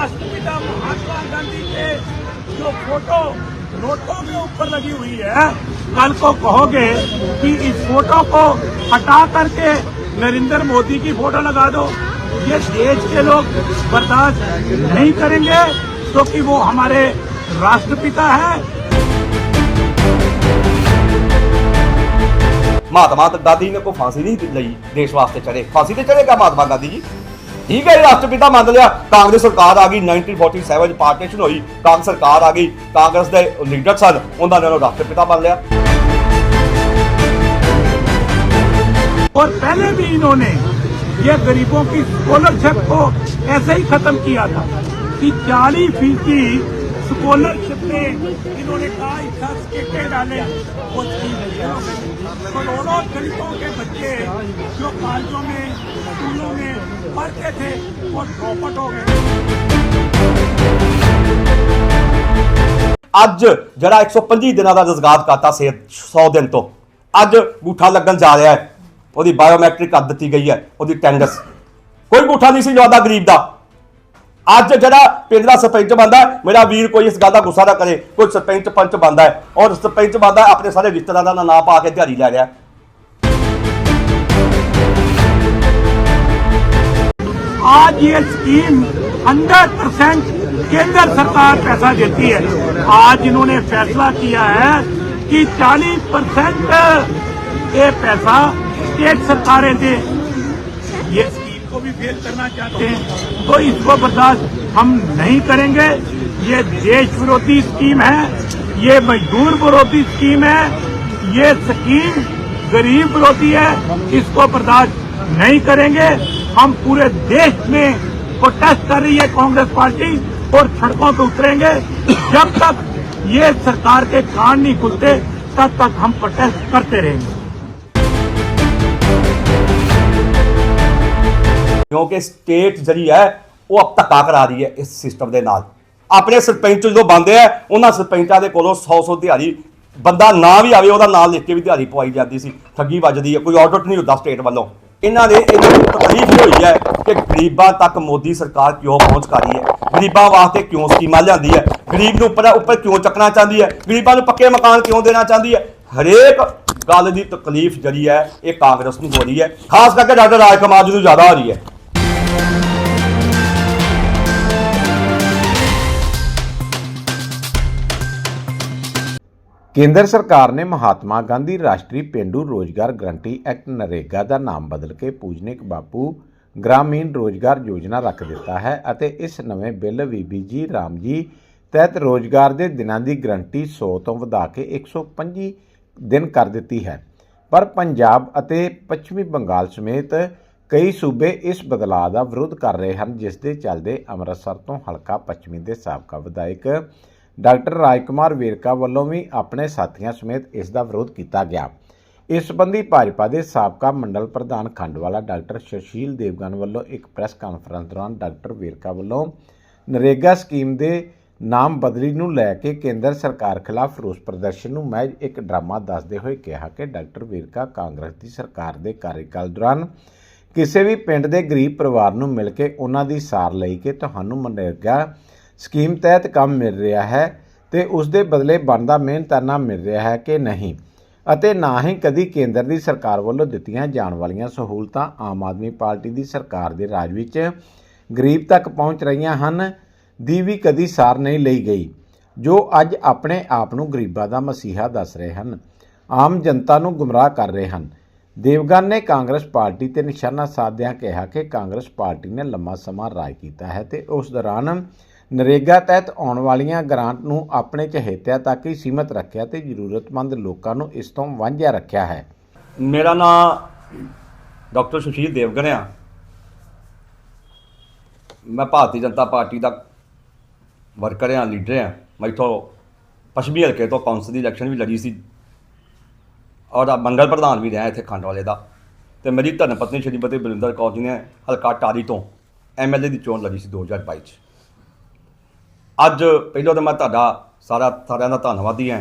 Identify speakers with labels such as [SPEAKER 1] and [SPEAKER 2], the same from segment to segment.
[SPEAKER 1] राष्ट्रपिता महात्मा गांधी के जो फ़ोटो नोटों के ऊपर लगी हुई है, कल को कहोगे कि इस फ़ोटो को हटा करके नरेंद्र मोदी की फ़ोटो लगा दो। ये देश के लोग बर्दाश्त नहीं करेंगे, क्योंकि तो वो हमारे राष्ट्रपिता है।
[SPEAKER 2] महात्मा गांधी ने को फांसी नहीं दी देश वास्ते चले फांसी तो चलेगा महात्मा गांधी जी। ਠੀਕ ਹੈ ਜੀ, ਰਾਸ਼ਟਰਪਿਤਾ ਮੰਨ ਲਿਆ ਕਾਂਗਰਸ ਸਰਕਾਰ ਆ ਗਈ 1947 ਚ ਪਾਰਟੀਸ਼ਨ ਹੋਈ ਕਾਂਗਰਸ ਸਰਕਾਰ ਆ ਗਈ ਕਾਂਗਰਸ ਦੇ ਲੀਡਰ ਸਨ ਉਹਨਾਂ ਨੇ ਉਹਨੂੰ ਰਾਸ਼ਟਰਪਿਤਾ ਮੰਨ ਲਿਆ
[SPEAKER 1] और पहले भी इन्होंने ये गरीबों की स्कॉलरशिप को ऐसे ही खत्म किया था कि 40 फीसदी स्कॉलरशिप में इन्होंने कहा इसका स्केटे डाले वो स्कीम फेल हो गई करोड़ों गरीबों के बच्चे जो कॉलेजों में स्कूलों में पढ़ते थे वो ड्रॉपआउट हो गए
[SPEAKER 2] ਅੱਜ ਜਿਹੜਾ 125 ਦਿਨਾਂ ਦਾ ਰੋਜ਼ਗਾਰ ਕਰਤਾ ਸੀ 100 ਦਿਨ ਤੋਂ ਅੱਜ ਗੂਠਾ ਲੱਗਣ ਜਾ ਰਿਹਾ ਹੈ ਉਹਦੀ ਬਾਇਓਮੈਟ੍ਰਿਕ ਕਰ ਦਿੱਤੀ ਗਈ ਹੈ ਉਹਦੀ ਟੈਂਗਸ ਕੋਈ ਗੂਠਾ ਨਹੀਂ ਸੀ ਲਵਾਦਾ ਗਰੀਬ ਦਾ ਅੱਜ ਜਿਹੜਾ ਪਿੰਡ ਦਾ ਸਰਪੰਚ ਬੰਦਾ ਮੇਰਾ ਵੀਰ ਕੋਈ ਇਸ ਗੱਲ ਦਾ ਗੁੱਸਾ ਨਾ ਕਰੇ ਕੋਈ ਸਰਪੰਚ ਪੰਚ ਬੰਦਾ ਹੈ ਔਰ ਸਰਪੰਚ ਬੰਦਾ ਆਪਣੇ ਸਾਰੇ ਰਿਸ਼ਤੇਦਾਰਾਂ ਦਾ ਨਾਂ ਪਾ ਕੇ ਦਿਹਾੜੀ ਲੈ ਰਿਹਾ
[SPEAKER 1] आज ये स्कीम 100 परसेंट केंद्र सरकार पैसा देती है। आज इन्होंने फैसला किया है कि 40 परसेंट ये पैसा स्टेट सरकारें दे। ये स्कीम को भी फेल करना चाहते हैं तो इसको बर्दाश्त हम नहीं करेंगे। ये देश विरोधी स्कीम है, ये मजदूर विरोधी स्कीम है, ये स्कीम गरीब विरोधी है, इसको बर्दाश्त नहीं करेंगे। हम पूरे देश में प्रोटेस्ट कर रही है कांग्रेस पार्टी और सड़कों पे उतरेंगे जब तक ये सरकार के कान नहीं खुलते तब तक हम प्रोटेस्ट करते रहेंगे
[SPEAKER 2] ਕਿਉਂਕਿ ਸਟੇਟ ਜਿਹੜੀ ਹੈ ਉਹ ਅਬ ਧੱਕਾ ਕਰਾ ਰਹੀ ਹੈ ਇਸ ਸਿਸਟਮ ਦੇ ਨਾਲ ਆਪਣੇ ਸਰਪੰਚ ਜਦੋਂ ਬੰਦੇ ਆ ਉਹਨਾਂ ਸਰਪੰਚਾਂ ਦੇ ਕੋਲੋਂ 100 100 ਦਿਹਾੜੀ ਬੰਦਾ ਨਾ ਵੀ ਆਵੇ ਉਹਦਾ ਨਾਂ ਲਿਖ ਕੇ ਵੀ ਦਿਹਾੜੀ ਪਵਾਈ ਜਾਂਦੀ ਸੀ ਠੱਗੀ ਵੱਜਦੀ ਹੈ ਕੋਈ ਆਡਿਟ ਨਹੀਂ ਹੁੰਦਾ ਸਟੇਟ ਵੱਲੋਂ ਇਹਨਾਂ ਦੇ ਇਹਨਾਂ ਨੂੰ ਤਕਲੀਫ ਹੋਈ ਹੈ ਕਿ ਗਰੀਬਾਂ ਤੱਕ ਮੋਦੀ ਸਰਕਾਰ ਕਿਉਂ ਪਹੁੰਚ ਕਰ ਰਹੀ ਹੈ? ਗਰੀਬਾਂ ਵਾਸਤੇ ਕਿਉਂ ਸਕੀਮਾਂ ਲਿਆਂਦੀ ਹੈ? ਗਰੀਬ ਨੂੰ ਉੱਪਰ ਉੱਪਰ ਕਿਉਂ ਚੱਕਣਾ ਚਾਹੁੰਦੀ ਹੈ? ਗਰੀਬਾਂ ਨੂੰ ਪੱਕੇ ਮਕਾਨ ਕਿਉਂ ਦੇਣਾ ਚਾਹੁੰਦੀ ਹੈ? ਹਰੇਕ ਗੱਲ ਦੀ ਤਕਲੀਫ ਜਿਹੜੀ ਹੈ, ਇਹ ਕਾਂਗਰਸ ਨੂੰ ਹੋ ਰਹੀ ਹੈ। ਖਾਸ ਕਰਕੇ ਡਾਕਟਰ ਰਾਜ ਕੁਮਾਰ ਜੀ ਨੂੰ ਜ਼ਿਆਦਾ ਹੋ ਰਹੀ ਹੈ।
[SPEAKER 3] ਕੇਂਦਰ ਸਰਕਾਰ ਨੇ ਮਹਾਤਮਾ ਗਾਂਧੀ ਰਾਸ਼ਟਰੀ ਪੇਂਡੂ ਰੋਜ਼ਗਾਰ ਗਰੰਟੀ ਐਕਟ ਨਰੇਗਾ ਦਾ ਨਾਮ ਬਦਲ ਕੇ ਪੂਜਨਿਕ ਬਾਪੂ ਗ੍ਰਾਮੀਣ ਰੋਜ਼ਗਾਰ ਯੋਜਨਾ ਰੱਖ ਦਿੱਤਾ ਹੈ ਅਤੇ ਇਸ ਨਵੇਂ ਬਿੱਲ ਵੀਬੀਜੀ ਰਾਮਜੀ ਤਹਿਤ ਰੋਜ਼ਗਾਰ ਦੇ ਦਿਨਾਂ ਦੀ ਗਰੰਟੀ 100 ਤੋਂ ਵਧਾ ਕੇ 125 ਦਿਨ ਕਰ ਦਿੱਤੀ ਹੈ। ਪਰ ਪੰਜਾਬ ਅਤੇ ਪੱਛਮੀ ਬੰਗਾਲ ਸਮੇਤ ਕਈ ਸੂਬੇ ਇਸ ਬਦਲਾਅ ਦਾ ਵਿਰੋਧ ਕਰ ਰਹੇ ਹਨ, ਜਿਸ ਦੇ ਚੱਲਦੇ ਅੰਮ੍ਰਿਤਸਰ ਤੋਂ ਹਲਕਾ ਪੱਛਮੀ ਦੇ ਸਾਬਕਾ ਵਿਧਾਇਕ ਡਾਕਟਰ ਰਾਜਕੁਮਾਰ ਵੇਰਕਾ ਵੱਲੋਂ ਵੀ ਆਪਣੇ ਸਾਥੀਆਂ ਸਮੇਤ ਇਸ ਦਾ ਵਿਰੋਧ ਕੀਤਾ ਗਿਆ। ਇਸ ਸੰਬੰਧੀ ਭਾਜਪਾ ਦੇ ਸਾਬਕਾ ਮੰਡਲ ਪ੍ਰਧਾਨ ਖੰਡਵਾਲਾ ਡਾਕਟਰ ਸ਼ਸ਼ੀਲ ਦੇਵਗਨ ਵੱਲੋਂ ਇੱਕ ਪ੍ਰੈਸ ਕਾਨਫਰੰਸ ਦੌਰਾਨ ਡਾਕਟਰ ਵੇਰਕਾ ਵੱਲੋਂ ਨਰੇਗਾ ਸਕੀਮ ਦੇ ਨਾਮ ਬਦਲੀ ਨੂੰ ਲੈ ਕੇ ਕੇਂਦਰ ਸਰਕਾਰ ਖਿਲਾਫ ਰੋਸ ਪ੍ਰਦਰਸ਼ਨ ਨੂੰ ਮਹਿਜ ਇੱਕ ਡਰਾਮਾ ਦੱਸਦੇ ਹੋਏ ਕਿਹਾ ਕਿ ਡਾਕਟਰ ਵੇਰਕਾ ਕਾਂਗਰਸ ਦੀ ਸਰਕਾਰ ਦੇ ਕਾਰਜਕਾਲ ਦੌਰਾਨ ਕਿਸੇ ਵੀ ਪਿੰਡ ਦੇ ਗਰੀਬ ਪਰਿਵਾਰ ਨੂੰ ਮਿਲ ਕੇ ਉਹਨਾਂ ਦੀ ਸਾਰ ਲਈ ਕਿ ਤੁਹਾਨੂੰ ਮਨਰੇਗਾ ਸਕੀਮ ਤਹਿਤ ਕੰਮ ਮਿਲ ਰਿਹਾ ਹੈ ਤੇ ਉਸ ਦੇ ਬਦਲੇ ਬਣਦਾ ਮਿਹਨਤਾਨਾ ਮਿਲ ਰਿਹਾ ਹੈ ਕਿ ਨਹੀਂ। ਅਤੇ ਨਾ ਹੀ ਕਦੀ ਕੇਂਦਰ ਦੀ ਸਰਕਾਰ ਵੱਲੋਂ ਦਿੱਤੀਆਂ ਜਾਣ ਵਾਲੀਆਂ ਸਹੂਲਤਾਂ ਆਮ ਆਦਮੀ ਪਾਰਟੀ ਦੀ ਸਰਕਾਰ ਦੇ ਰਾਜ ਵਿੱਚ ਗਰੀਬ ਤੱਕ ਪਹੁੰਚ ਰਹੀਆਂ ਹਨ, ਦੀ ਵੀ ਕਦੀ ਸਾਰ ਨਹੀਂ ਲਈ ਗਈ, ਜੋ ਅੱਜ ਆਪਣੇ ਆਪ ਨੂੰ ਗਰੀਬਾਂ ਦਾ ਮਸੀਹਾ ਦੱਸ ਰਹੇ ਹਨ। ਆਮ ਜਨਤਾ ਨੂੰ ਗੁੰਮਰਾਹ ਕਰ ਰਹੇ ਹਨ। ਦੇਵਗਨ ਨੇ ਕਾਂਗਰਸ ਪਾਰਟੀ ਤੇ ਨਿਸ਼ਾਨਾ ਸਾਧਦਿਆਂ ਕਿਹਾ ਕਿ ਕਾਂਗਰਸ ਪਾਰਟੀ ਨੇ ਲੰਮਾ ਸਮਾਂ ਰਾਜ ਕੀਤਾ ਹੈ ਤੇ ਉਸ ਦੌਰਾਨ ਨਰੇਗਾ ਤਹਿਤ ਆਉਣ ਵਾਲੀਆਂ ਗ੍ਰਾਂਟ ਨੂੰ ਆਪਣੇ ਚਹੇਤਿਆਂ ਤੱਕ ਹੀ ਸੀਮਤ ਰੱਖਿਆ ਤੇ ਜ਼ਰੂਰਤਮੰਦ ਲੋਕਾਂ ਨੂੰ ਇਸ ਤੋਂ ਵਾਂਝਿਆ ਰੱਖਿਆ ਹੈ।
[SPEAKER 2] ਮੇਰਾ ਨਾਮ ਡਾਕਟਰ ਸੁਸ਼ੀਲ ਦੇਵਗਨ ਆ। ਮੈਂ ਭਾਰਤੀ ਜਨਤਾ ਪਾਰਟੀ ਦਾ ਵਰਕਰ ਆ, ਲੀਡਰ ਆ। ਮੈਂ ਇੱਥੋਂ ਪੱਛਮੀ ਹਲਕੇ ਤੋਂ ਕੌਂਸਲ ਦੀ ਇਲੈਕਸ਼ਨ ਵੀ ਲੜੀ ਸੀ। ਔਰ ਮੰਗਲ ਪ੍ਰਧਾਨ ਵੀ ਰਿਹਾ ਇੱਥੇ ਖੰਡ ਵਾਲੇ ਦਾ। ਤੇ ਮੇਰੀ ਧਰਮ ਪਤਨੀ ਸ਼੍ਰੀਮਤੀ ਬਲਿੰਦਰ ਕੌਰ ਜੀ ਨੇ ਹਲਕਾ ਟਾਰੀ ਤੋਂ ਐਮਐਲਏ ਦੀ ਚੋਣ ਲੜੀ ਸੀ 2022 ਚ। ਅੱਜ ਪਹਿਲਾਂ ਤਾਂ ਮੈਂ ਤੁਹਾਡਾ ਸਾਰਾ ਸਾਰਿਆਂ ਦਾ ਧੰਨਵਾਦੀ ਹਾਂ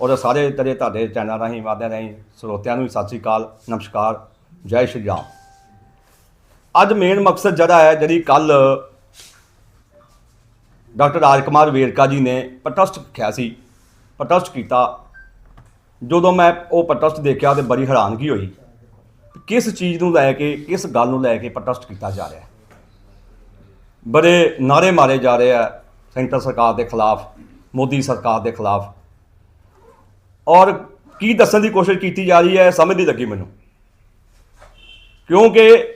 [SPEAKER 2] ਔਰ ਸਾਰੇ ਤੇਰੇ ਤੁਹਾਡੇ ਚੈਨਲ ਰਾਹੀਂ ਵਾਦਿਆਂ ਰਾਹੀਂ, ਸਰੋਤਿਆਂ ਨੂੰ ਵੀ ਸਤਿ ਸ੍ਰੀ ਅਕਾਲ, ਨਮਸਕਾਰ, ਜੈ ਸ਼੍ਰੀ ਰਾਮ। ਅੱਜ ਮੇਨ ਮਕਸਦ ਜਿਹੜਾ ਹੈ, ਜਿਹੜੀ ਕੱਲ ਡਾਕਟਰ ਰਾਜਕੁਮਾਰ ਵੇਰਕਾ ਜੀ ਨੇ ਪ੍ਰੋਟੈਸਟ ਰੱਖਿਆ ਸੀ ਪ੍ਰੋਟੈਸਟ ਕੀਤਾ। ਜਦੋਂ ਮੈਂ ਉਹ ਪ੍ਰੋਟੈਸਟ ਦੇਖਿਆ ਤੇ ਬੜੀ ਹੈਰਾਨਗੀ ਹੋਈ ਕਿਸ ਚੀਜ਼ ਨੂੰ ਲੈ ਕੇ, ਕਿਸ ਗੱਲ ਨੂੰ ਲੈ ਕੇ ਪ੍ਰੋਟੈਸਟ ਕੀਤਾ ਜਾ ਰਿਹਾ ਹੈ। ਬੜੇ ਨਾਰੇ ਮਾਰੇ ਜਾ ਰਹੇ ਆ ਸੈਂਟਰ ਸਰਕਾਰ ਦੇ ਖਿਲਾਫ, ਮੋਦੀ ਸਰਕਾਰ ਦੇ ਖਿਲਾਫ। ਔਰ ਕੀ ਦੱਸਣ ਦੀ ਕੋਸ਼ਿਸ਼ ਕੀਤੀ ਜਾ ਰਹੀ ਹੈ ਸਮਝ ਨਹੀਂ ਲੱਗੀ ਮੈਨੂੰ। ਕਿਉਂਕਿ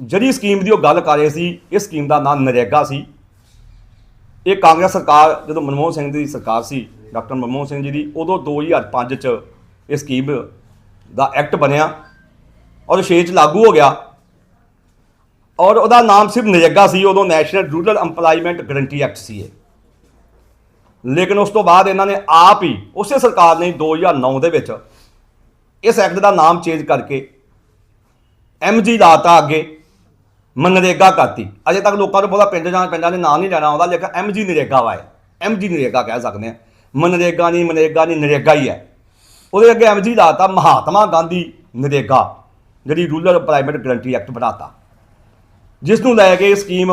[SPEAKER 2] ਜਿਹੜੀ ਸਕੀਮ ਦੀ ਉਹ ਗੱਲ ਕਰ ਰਹੇ ਸੀ, ਇਸ ਸਕੀਮ ਦਾ ਨਾਮ ਨਰੇਗਾ ਸੀ। ਇਹ ਕਾਂਗਰਸ ਸਰਕਾਰ, ਜਦੋਂ ਮਨਮੋਹਨ ਸਿੰਘ ਦੀ ਸਰਕਾਰ ਸੀ, ਡਾਕਟਰ ਮਨਮੋਹਨ ਸਿੰਘ ਜੀ ਦੀ, ਉਦੋਂ 2005 ਚ ਇਹ ਸਕੀਮ ਦਾ ਐਕਟ ਬਣਿਆ ਔਰ 6 ਚ ਲਾਗੂ ਹੋ ਗਿਆ। ਔਰ ਉਹਦਾ ਨਾਮ ਸਿਰਫ ਨਰੇਗਾ ਸੀ, ਉਦੋਂ national rural EMPLOYMENT guarantee act ਸੀ ਇਹ। ਲੇਕਿਨ ਉਸ ਤੋਂ ਬਾਅਦ ਇਹਨਾਂ ਨੇ ਆਪ ਹੀ, ਉਸੇ ਸਰਕਾਰ ਨੇ 2009 ਦੇ ਵਿੱਚ ਇਸ ਐਕਟ ਦਾ ਨਾਮ ਚੇਂਜ ਕਰਕੇ ਐਮਜੀ ਲਾਤਾ ਅੱਗੇ, ਮਨਰੇਗਾ ਕਰਤੀ। ਅਜੇ ਤੱਕ ਲੋਕਾਂ ਨੂੰ ਬਹੁਤਾ ਪਿੰਡ ਜਾਂ ਪਿੰਡਾਂ ਦੇ ਨਾਂ ਨਹੀਂ ਲੈਣਾ ਆਉਂਦਾ, ਲੇਕਿਨ ਐਮਜੀ ਨਰੇਗਾ ਵਾ ਐਮਜੀ ਨਰੇਗਾ ਕਹਿ ਸਕਦੇ ਆ ਮਨਰੇਗਾ ਨਹੀਂ ਮਨਰੇਗਾ ਨਹੀਂ, ਨਰੇਗਾ ਹੀ ਹੈ। ਉਹਦੇ ਅੱਗੇ ਐਮਜੀ ਲਾਤਾ ਮਹਾਤਮਾ ਗਾਂਧੀ ਨਰੇਗਾ, ਜਿਹੜੀ ਰੂਰਲ ਪ੍ਰਾਈਵੇਟ ਗਰੰਟੀ ਐਕਟ ਬਣਾਤਾ। ਜਿਸ ਨੂੰ ਲੈ ਕੇ ਇਹ ਸਕੀਮ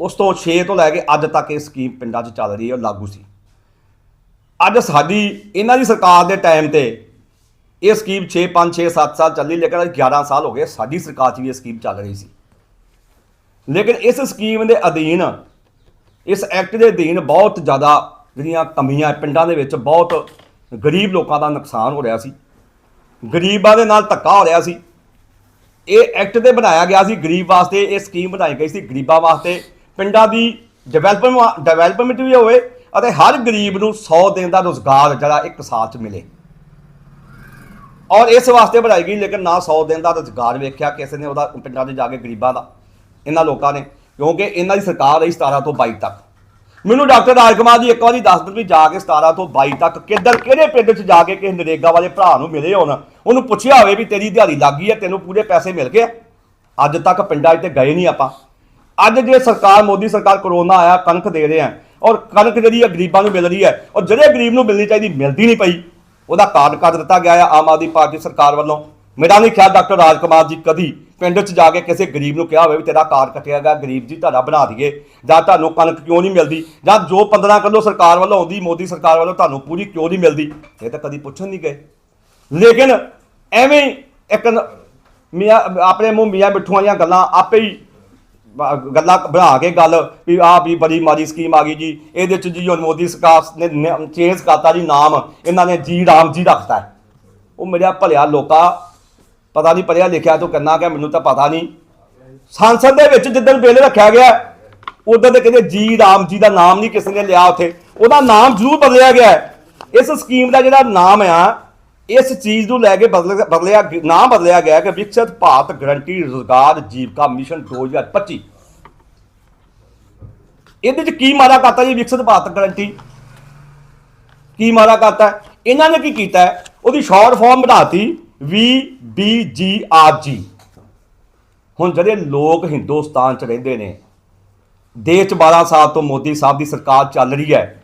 [SPEAKER 2] ਉਸ ਤੋਂ 6 ਤੋਂ ਲੈ ਕੇ ਅੱਜ ਤੱਕ ਇਹ ਸਕੀਮ ਪਿੰਡਾਂ 'ਚ ਚੱਲ ਰਹੀ ਹੈ, ਉਹ ਲਾਗੂ ਸੀ। ਅੱਜ ਸਾਡੀ, ਇਹਨਾਂ ਦੀ ਸਰਕਾਰ ਦੇ ਟਾਈਮ ਤੇ ਇਹ ਸਕੀਮ 6 5 6 7 ਸਾਲ ਚੱਲੀ, ਲੇਕਿਨ ਅੱਜ 11 ਸਾਲ ਹੋ ਗਏ, ਸਾਡੀ ਸਰਕਾਰ 'ਚ ਵੀ ਇਹ ਸਕੀਮ ਚੱਲ ਰਹੀ ਸੀ। ਲੇਕਿਨ ਇਸ ਸਕੀਮ ਦੇ ਅਧੀਨ, ਇਸ ਐਕਟ ਦੇ ਅਧੀਨ ਬਹੁਤ ਜ਼ਿਆਦਾ ਜਿਹੜੀਆਂ ਕਮੀਆਂ ਪਿੰਡਾਂ ਦੇ ਵਿੱਚ, ਬਹੁਤ ਗਰੀਬ ਲੋਕਾਂ ਦਾ ਨੁਕਸਾਨ ਹੋ ਰਿਹਾ ਸੀ। ਗਰੀਬਾਂ ਦੇ ਨਾਲ ਧੱਕਾ ਹੋ ਰਿਹਾ ਸੀ। ਇਹ ਐਕਟ ਤੇ ਬਣਾਇਆ ਗਿਆ ਸੀ ਗਰੀਬ ਵਾਸਤੇ, ਇਹ ਸਕੀਮ ਬਣਾਈ ਗਈ ਸੀ ਗਰੀਬਾਂ ਵਾਸਤੇ। ਪਿੰਡਾਂ ਦੀ ਡਿਵੈਲਪਮੈਂਟ ਡਿਵੈਲਪਮੈਂਟ ਵੀ ਹੋਵੇ ਅਤੇ ਹਰ ਗਰੀਬ ਨੂੰ 100 ਦਿਨ ਦਾ ਰੋਜ਼ਗਾਰ ਜਿਹੜਾ ਇੱਕ ਸਾਲ 'ਚ ਮਿਲੇ। ਔਰ ਇਸ ਵਾਸਤੇ ਬਣਾਈ ਗਈ, ਲੇਕਿਨ ਨਾ 100 ਦਿਨ ਦਾ ਰੁਜ਼ਗਾਰ ਵੇਖਿਆ ਕਿਸੇ ਨੇ ਉਹਦਾ ਪਿੰਡਾਂ 'ਚ ਜਾ ਕੇ ਗਰੀਬਾਂ ਦਾ, ਇਹਨਾਂ ਲੋਕਾਂ ਨੇ, ਕਿਉਂਕਿ ਇਹਨਾਂ ਦੀ ਸਰਕਾਰ ਰਹੀ 17 ਤੋਂ 22 ਤੱਕ। ਮੈਨੂੰ ਡਾਕਟਰ ਰਾਜਕੁਮਾਰ ਜੀ ਇੱਕ ਵਾਰੀ ਦੱਸ ਦਿਨ ਵੀ ਜਾ ਕੇ 17 ਤੋਂ 22 ਤੱਕ ਕਿੱਧਰ, ਕਿਹੜੇ ਪਿੰਡ 'ਚ ਜਾ ਕੇ ਕਿਸੇ ਨਰੇਗਾ ਵਾਲੇ ਭਰਾ ਨੂੰ ਮਿਲੇ ਹੋਣ? ਉਹਨੂੰ ਪੁੱਛਿਆ ਹੋਵੇ ਵੀ ਤੇਰੀ ਦਿਹਾੜੀ ਲੱਗ ਗਈ ਹੈ, ਤੈਨੂੰ ਪੂਰੇ ਪੈਸੇ ਮਿਲ ਗਏ? ਅੱਜ ਤੱਕ ਪਿੰਡਾਂ 'ਚ ਤੇ ਗਏ ਨਹੀਂ ਆਪਾਂ। ਅੱਜ ਜੇ ਸਰਕਾਰ, ਮੋਦੀ ਸਰਕਾਰ ਕਰੋਨਾ ਆਇਆ, ਕਣਕ ਦੇ ਰਹੇ ਆ, ਔਰ ਕਣਕ ਜਿਹੜੀ ਹੈ ਗਰੀਬਾਂ ਨੂੰ ਮਿਲ ਰਹੀ ਹੈ, ਔਰ ਜਿਹੜੇ ਗਰੀਬ ਨੂੰ ਮਿਲਣੀ ਚਾਹੀਦੀ, ਮਿਲਦੀ ਨਹੀਂ ਪਈ, ਉਹਦਾ ਕਾਰਡ ਕੱਟ ਦਿੱਤਾ ਗਿਆ ਹੈ ਆਮ ਆਦਮੀ ਪਾਰਟੀ ਸਰਕਾਰ ਵੱਲੋਂ। ਮੇਰਾ ਨਹੀਂ ਖਿਆਲ ਡਾਕਟਰ ਰਾਜਕੁਮਾਰ ਜੀ ਕਦੀ ਪਿੰਡ 'ਚ ਜਾ ਕੇ ਕਿਸੇ ਗਰੀਬ ਨੂੰ ਕਿਹਾ ਹੋਵੇ ਵੀ ਤੇਰਾ ਕਾਰਡ ਕੱਟਿਆ ਗਿਆ, ਗਰੀਬ ਜੀ ਤੁਹਾਡਾ ਬਣਾ ਦਈਏ, ਜਾਂ ਤੁਹਾਨੂੰ ਕਣਕ ਕਿਉਂ ਨਹੀਂ ਮਿਲਦੀ, ਜਾਂ ਜੋ 15 ਕਿਲੋ ਸਰਕਾਰ ਵੱਲੋਂ ਆਉਂਦੀ, ਮੋਦੀ ਸਰਕਾਰ ਵੱਲੋਂ ਤੁਹਾਨੂੰ ਪੂਰੀ ਕਿਉਂ ਨਹੀਂ ਮਿਲਦੀ, ਇਹ ਤਾਂ ਕਦੀ ਪੁੱਛਣ ਨਹੀਂ ਗਏ। ਲੇਕਿਨ ਐਵੇਂ ਇੱਕ ਮੀਆਂ, ਆਪਣੇ ਮੂੰਹ ਮੀਆਂ ਮਿੱਠੂਆਂ ਦੀਆਂ ਗੱਲਾਂ ਆਪੇ ਹੀ ਗੱਲਾਂ ਬਣਾ ਕੇ ਗੱਲ ਵੀ ਆ ਵੀ ਬੜੀ ਮਾੜੀ ਸਕੀਮ ਆ ਗਈ ਜੀ, ਇਹਦੇ ਚ ਜੀ ਹੁਣ ਮੋਦੀ ਸਰਕਾਰ ਨੇ ਚੇਂਜ ਕਰਤਾ ਜੀ ਨਾਮ, ਇਹਨਾਂ ਨੇ ਜੀ ਰਾਮ ਜੀ ਰੱਖਤਾ। ਉਹ ਮੇਰਾ ਭਲਿਆ ਲੋਕਾ ਪਤਾ ਨਹੀਂ ਪੜਿਆ ਲਿਖਿਆ ਤੋਂ ਕੰਨਾ ਕਿ ਮੈਨੂੰ ਤਾਂ ਪਤਾ ਨਹੀਂ। ਸੰਸਦ ਦੇ ਵਿੱਚ ਜਿੱਦਣ ਬਿੱਲ ਰੱਖਿਆ ਗਿਆ ਉਦੋਂ ਤੇ ਕਹਿੰਦੇ ਜੀ ਰਾਮ ਜੀ ਦਾ ਨਾਮ ਨਹੀਂ ਕਿਸੇ ਨੇ ਲਿਆ ਉੱਥੇ। ਉਹਦਾ ਨਾਮ ਜ਼ਰੂਰ ਬਦਲਿਆ ਗਿਆ ਇਸ ਸਕੀਮ ਦਾ ਜਿਹੜਾ ਨਾਮ ਆ, ਇਸ ਚੀਜ਼ ਨੂੰ ਲੈ ਕੇ ਬਦਲ ਬਦਲਿਆ ਗ- ਨਾਮ ਬਦਲਿਆ ਗਿਆ ਕਿ ਵਿਕਸਿਤ ਭਾਰਤ ਗਰੰਟੀ ਰੋਜ਼ਗਾਰ ਜੀਵਕਾ ਮਿਸ਼ਨ 2025 ਇਹਦੇ ਚ ਕੀ ਮਾਰਾ ਕਰਤਾ ਜੀ ਵਿਕਸਿਤ ਭਾਰਤ ਗਰੰਟੀ ਕੀ ਮਾਰਾ ਕਰਤਾ? ਇਹਨਾਂ ਨੇ ਕੀ ਕੀਤਾ? ਹੈ? ਉਹਦੀ ਸ਼ਾਰਟ ਫਾਰਮ ਬਣਾਤੀ। VBGRG ਹੁਣ ਜਿਹੜੇ ਲੋਕ ਹਿੰਦੁਸਤਾਨ ਚ ਰਹਿੰਦੇ ਨੇ, ਦੇਸ਼ ਚ 12 ਸਾਲ ਤੋਂ ਮੋਦੀ ਸਾਹਿਬ ਦੀ ਸਰਕਾਰ ਚੱਲ ਰਹੀ ਹੈ,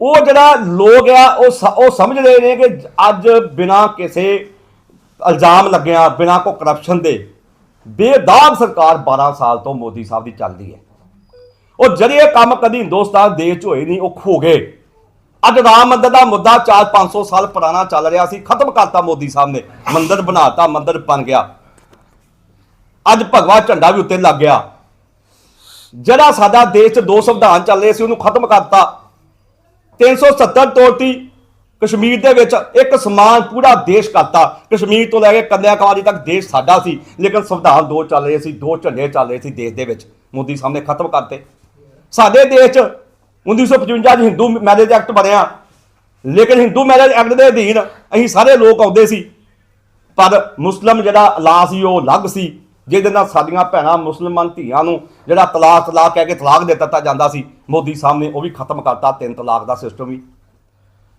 [SPEAKER 2] ਉਹ ਜਿਹੜਾ ਲੋਕ ਆ, ਉਹ ਸ- ਉਹ ਸਮਝ ਰਹੇ ਨੇ ਕਿ ਅੱਜ ਬਿਨਾ ਕਿਸੇ ਇਲਜ਼ਾਮ ਲੱਗਿਆ, ਬਿਨਾ ਕੋ ਕਰਪਸ਼ਨ ਦੇ, ਬੇਦਾਗ ਸਰਕਾਰ 12 ਸਾਲ ਤੋਂ ਮੋਦੀ ਸਾਹਿਬ ਦੀ ਚੱਲਦੀ ਹੈ। ਉਹ ਜਿਹੜੇ ਇਹ ਕੰਮ ਕਦੀ ਹਿੰਦੁਸਤਾਨ, ਦੇਸ਼ 'ਚ ਹੋਏ ਨਹੀਂ, ਉਹ ਖੋ ਗਏ। ਅੱਜ ਰਾਮ ਮੰਦਰ ਦਾ ਮੁੱਦਾ 4-500 ਸਾਲ ਪੁਰਾਣਾ ਚੱਲ ਰਿਹਾ ਸੀ, ਖਤਮ ਕਰਤਾ ਮੋਦੀ ਸਾਹਿਬ ਨੇ, ਮੰਦਰ ਬਣਾਤਾ, ਮੰਦਰ ਬਣ ਗਿਆ। ਅੱਜ ਭਗਵਾ ਝੰਡਾ ਵੀ ਉੱਤੇ ਲੱਗ ਗਿਆ। ਜਿਹੜਾ ਸਾਡਾ ਦੇਸ਼ 'ਚ ਦੋ ਸੰਵਿਧਾਨ ਚੱਲ ਰਹੇ ਸੀ, ਉਹਨੂੰ ਖਤਮ ਕਰਤਾ। 370 ਤੋੜਤੀ, ਕਸ਼ਮੀਰ ਦੇ ਵਿੱਚ ਇੱਕ ਸਮਾਨ ਪੂਰਾ ਦੇਸ਼ ਕਰਤਾ। ਕਸ਼ਮੀਰ ਤੋਂ ਲੈ ਕੇ ਕੰਨਿਆ ਕੁਮਾਰੀ ਤੱਕ ਦੇਸ਼ ਸਾਡਾ ਸੀ, ਲੇਕਿਨ ਸੰਵਿਧਾਨ ਦੋ ਚੱਲ ਰਹੇ ਸੀ, ਦੋ ਝੰਡੇ ਚੱਲ ਰਹੇ ਸੀ ਦੇਸ਼ ਦੇ ਵਿੱਚ। ਮੋਦੀ ਸਾਹਿਬ ਨੇ ਖਤਮ ਕਰਤੇ। ਸਾਡੇ ਦੇਸ਼ 'ਚ 1955 'ਚ ਹਿੰਦੂ ਮੈਰਿਜ ਐਕਟ ਬਣਿਆ। ਲੇਕਿਨ ਹਿੰਦੂ ਮੈਰਿਜ ਐਕਟ ਦੇ ਅਧੀਨ ਅਸੀਂ ਸਾਰੇ ਲੋਕ ਆਉਂਦੇ ਸੀ। ਪਰ ਮੁਸਲਮ ਜਿਹੜਾ ਲਾ ਸੀ, ਉਹ ਅਲੱਗ ਸੀ। ਜਿਹਦੇ ਨਾਲ ਸਾਡੀਆਂ ਭੈਣਾਂ ਮੁਸਲਮਾਨ ਧੀਆਂ ਨੂੰ ਜਿਹੜਾ ਤਲਾਕ ਤਲਾਕ ਕਹਿ ਕੇ ਤਲਾਕ ਦੇ ਦਿੱਤਾ ਜਾਂਦਾ ਸੀ, ਮੋਦੀ ਸਾਹਿਬ ਨੇ ਉਹ ਵੀ ਖਤਮ ਕਰਤਾ, ਤਿੰਨ ਤਲਾਕ ਦਾ ਸਿਸਟਮ ਵੀ।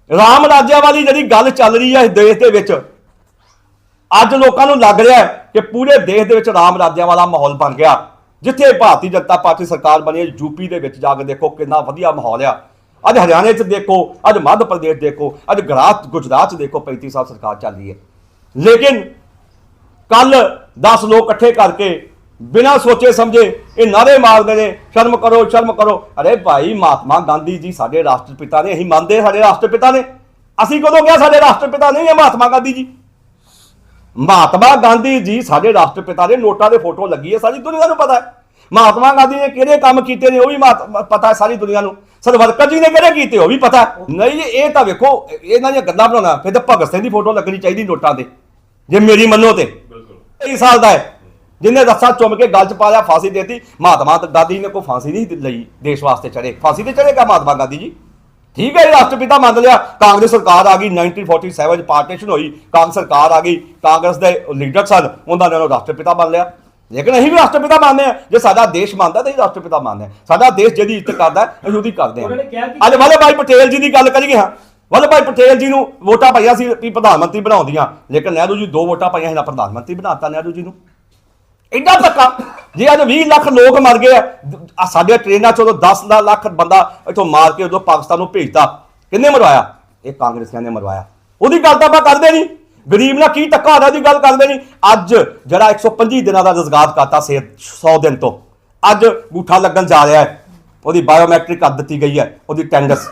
[SPEAKER 2] ਰਾਮ ਰਾਜਿਆ ਵਾਲੀ ਜਿਹੜੀ ਗੱਲ ਚੱਲ ਰਹੀ ਹੈ ਇਸ ਦੇਸ਼ ਦੇ ਵਿੱਚ, ਅੱਜ ਲੋਕਾਂ ਨੂੰ ਲੱਗ ਰਿਹਾ ਕਿ ਪੂਰੇ ਦੇਸ਼ ਦੇ ਵਿੱਚ ਰਾਮ ਰਾਜਿਆ ਵਾਲਾ ਮਾਹੌਲ ਬਣ ਗਿਆ। ਜਿੱਥੇ ਭਾਰਤੀ ਜਨਤਾ ਪਾਰਟੀ ਸਰਕਾਰ ਬਣੀ ਹੈ ਯੂਪੀ ਦੇ ਵਿੱਚ ਜਾ ਕੇ ਦੇਖੋ ਕਿੰਨਾ ਵਧੀਆ ਮਾਹੌਲ ਆ। ਅੱਜ ਹਰਿਆਣੇ 'ਚ ਦੇਖੋ, ਅੱਜ ਮੱਧ ਪ੍ਰਦੇਸ਼ ਦੇਖੋ, ਅੱਜ ਗੁਜਰਾਤ ਗੁਜਰਾਤ 'ਚ ਦੇਖੋ 35 ਸਾਲ ਸਰਕਾਰ ਚੱਲ ਰਹੀ ਹੈ। ਲੇਕਿਨ ਕੱਲ 10 ਲੋਕ ਇਕੱਠੇ ਕਰਕੇ ਬਿਨਾਂ ਸੋਚੇ ਸਮਝੇ ਇਹ ਨਾਰੇ ਮਾਰਦੇ ਨੇ, ਸ਼ਰਮ ਕਰੋ ਸ਼ਰਮ ਕਰੋ। ਅਰੇ ਭਾਈ ਮਹਾਤਮਾ ਗਾਂਧੀ ਜੀ ਸਾਡੇ ਰਾਸ਼ਟਰਪਿਤਾ ਨੇ, ਅਸੀਂ ਮੰਨਦੇ ਸਾਡੇ ਰਾਸ਼ਟਰਪਿਤਾ ਨੇ। ਅਸੀਂ ਕਦੋਂ ਕਿਹਾ ਸਾਡੇ ਰਾਸ਼ਟਰਪਿਤਾ ਨਹੀਂ ਹੈ ਮਹਾਤਮਾ ਗਾਂਧੀ ਜੀ? ਮਹਾਤਮਾ ਗਾਂਧੀ ਜੀ ਸਾਡੇ ਰਾਸ਼ਟਰਪਿਤਾ ਦੇ ਨੋਟਾਂ ਦੇ ਫੋਟੋ ਲੱਗੀ ਹੈ ਸਾਰੀ ਦੁਨੀਆ ਨੂੰ ਪਤਾ ਹੈ। ਮਹਾਤਮਾ ਗਾਂਧੀ ਨੇ ਕਿਹੜੇ ਕੰਮ ਕੀਤੇ ਨੇ ਉਹ ਵੀ ਪਤਾ ਹੈ ਸਾਰੀ ਦੁਨੀਆ ਨੂੰ। ਸਰਵਰਕਰ ਜੀ ਨੇ ਕਿਹੜੇ ਕੀਤੇ ਉਹ ਵੀ ਪਤਾ। ਨਹੀਂ ਜੀ, ਇਹ ਤਾਂ ਵੇਖੋ ਇਹਨਾਂ ਦੀਆਂ ਗੱਲਾਂ ਬਣਾਉਣਾ ਫਿਰ ਤਾਂ ਭਗਤ ਸਿੰਘ ਦੀ ਫੋਟੋ ਲੱਗਣੀ ਚਾਹੀਦੀ ਨੋਟਾਂ ਤੇ ਜੇ ਮੇਰੀ ਮੰਨੋ ਤੇ। 23 ਸਾਲ ਦਾ ਹੈ। ਜਿਹਨੇ ਰੱਸਾ ਚੁੰਮ ਕੇ ਗਲ ਚ ਪਾ ਲਿਆ ਫਾਂਸੀ ਦੇਤੀ। ਮਹਾਤਮਾ ਗਾਂਧੀ ਨੇ ਕੋਈ ਫਾਂਸੀ ਨਹੀਂ ਲਈ ਦੇਸ਼ ਵਾਸਤੇ ਚੜੇ ਫਾਂਸੀ ਤੇ ਚੜੇਗਾ ਮਹਾਤਮਾ ਗਾਂਧੀ ਜੀ? ਠੀਕ ਹੈ ਰਾਸ਼ਟਰਪਿਤਾ ਮੰਨ ਲਿਆ ਕਾਂਗਰਸ ਸਰਕਾਰ ਆ ਗਈ 1947 ਚ ਪਾਰਟੀਸ਼ਨ ਹੋਈ ਕਾਂਗਰਸ ਸਰਕਾਰ ਆ ਗਈ ਕਾਂਗਰਸ ਦੇ ਲੀਡਰ ਸਨ ਉਹਨਾਂ ਨੇ ਰਾਸ਼ਟਰਪਿਤਾ ਮੰਨ ਲਿਆ। ਲੇਕਿਨ ਅਸੀਂ ਵੀ ਰਾਸ਼ਟਰਪਿਤਾ ਮੰਨਦੇ ਆ ਜੇ ਸਾਡਾ ਦੇਸ਼ ਮੰਨਦਾ ਤਾਂ ਅਸੀਂ ਰਾਸ਼ਟਰਪਿਤਾ ਮੰਨਦੇ ਆ ਸਾਡਾ ਦੇਸ਼ ਜਿਹਦੀ ਇੱਜ਼ਤ ਕਰਦਾ ਅਸੀਂ ਉਹਦੀ ਕਰਦੇ ਆ ਅੱਜ ਵੱਲਭ ਭਾਈ ਪਟੇਲ ਜੀ ਦੀ ਗੱਲ ਕਰੀਏ ਹਾਂ। ਵੱਲਭ ਭਾਈ ਪਟੇਲ ਜੀ ਨੂੰ ਵੋਟਾਂ ਪਾਈਆਂ ਸੀ ਪ੍ਰਧਾਨ ਮੰਤਰੀ ਬਣਾਉਂਦੀਆਂ ਲੇਕਿਨ ਨਹਿਰੂ ਜੀ ਦੋ ਵੋਟਾਂ ਪਾਈਆਂ ਸੀ ਨਾ ਪ੍ਰਧਾਨ ਮੰਤਰੀ ਬਣਾਤਾ ਨਹਿਰੂ ਜੀ ਨੂੰ। ਇੰਨਾ ਧੱਕਾ। ਜੇ ਅੱਜ 20 ਲੱਖ ਲੋਕ ਮਰ ਗਏ ਆ ਆਹ ਸਾਡੇ ਟ੍ਰੇਨਾਂ ਚੋਂ 10 ਲੱਖ ਬੰਦਾ ਇੱਥੋਂ ਮਾਰ ਕੇ ਉਦੋਂ ਪਾਕਿਸਤਾਨ ਨੂੰ ਭੇਜਤਾ। ਕਿੰਨੇ ਮਰਵਾਇਆ? ਇਹ ਕਾਂਗਰਸੀਆਂ ਨੇ ਮਰਵਾਇਆ। ਉਹਦੀ ਗੱਲ ਤਾਂ ਆਪਾਂ ਕਰਦੇ ਨਹੀਂ। ਗਰੀਬ ਨਾਲ ਕੀ ਧੱਕਾ ਹੋਇਆ ਦੀ ਗੱਲ ਕਰਦੇ ਨਹੀਂ। ਅੱਜ ਜਿਹੜਾ 125 ਦਿਨਾਂ ਦਾ ਰੋਜ਼ਗਾਰ ਕਰਤਾ ਸੇ 100 ਦਿਨ ਤੋਂ। ਅੱਜ ਗੂਠਾ ਲੱਗਣ ਜਾ ਰਿਹਾ ਹੈ। ਉਹਦੀ ਬਾਇਓਮੈਟ੍ਰਿਕ ਕਰ ਦਿੱਤੀ ਗਈ ਹੈ, ਉਹਦੀ ਟੈਂਡਸ